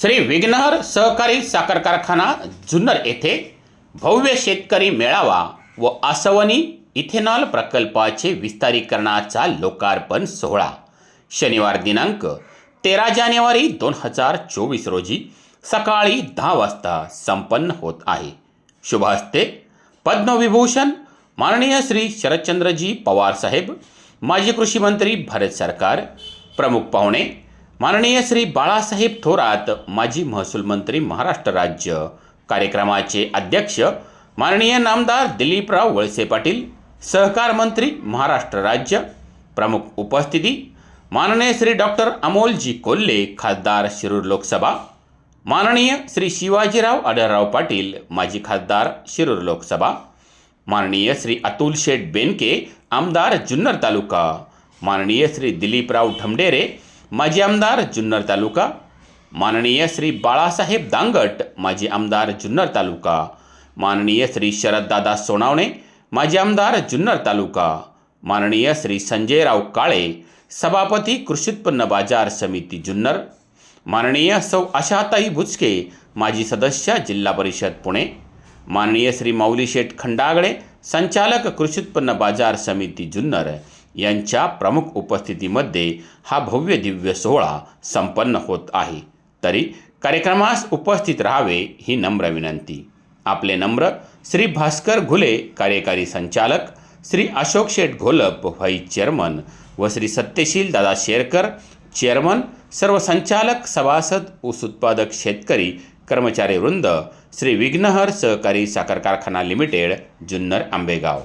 श्री विघ्नहर सहकारी साखर कारखाना जुन्नर येथे भव्य शेतकरी मेळावा व आसवनी इथेनॉल प्रकल्पाचे विस्तारीकरणाचा लोकार्पण सोहळा. शनिवार दिनांक तेरा जानेवारी दोन हजार चोवीस रोजी सकाळी दहा वाजता संपन्न होत आहे. शुभ हस्ते पद्मविभूषण माननीय श्री शरदचंद्रजी पवार साहेब माजी कृषी मंत्री भारत सरकार प्रमुख पाहुणे माननीय श्री बाळासाहेब थोरात माजी महसूल मंत्री महाराष्ट्र राज्य. कार्यक्रमाचे अध्यक्ष माननीय नामदार दिलीपराव वळसे पाटील सहकार मंत्री महाराष्ट्र राज्य. प्रमुख उपस्थिती माननीय श्री डॉक्टर अमोलजी कोल्हे खासदार शिरूर लोकसभा. माननीय श्री शिवाजीराव आढळराव पाटील माजी खासदार शिरूर लोकसभा. माननीय श्री अतुल शेठ बेनके आमदार जुन्नर तालुका. माननीय श्री दिलीपराव ढमडेरे माजी आमदार जुन्नर तालुका. माननीय श्री बाळासाहेब दांगट माजी आमदार जुन्नर तालुका. माननीय श्री शरददादा सोनावणे माजी आमदार जुन्नर तालुका. माननीय श्री संजयराव काळे सभापती कृषी उत्पन्न बाजार समिती जुन्नर. माननीय सौ आशाताई बुचके माजी सदस्य जिल्हा परिषद पुणे. माननीय श्री माऊली शेठ खंडागळे संचालक कृषी उत्पन्न बाजार समिती जुन्नर. यांच्या प्रमुख उपस्थितीमध्ये हा भव्य दिव्य सोहळा संपन्न होत आहे. तरी कार्यक्रमास उपस्थित राहावे ही नम्र विनंती. आपले नम्र श्री भास्कर घुले कार्यकारी संचालक श्री अशोक शेठ घोलप व्हाईस चेअरमन व श्री सत्यशील दादा शेरकर चेअरमन सर्व संचालक सभासद ऊस उत्पादक शेतकरी कर्मचारी वृंद श्री विघ्नहर सहकारी साखर कारखाना लिमिटेड जुन्नर आंबेगाव.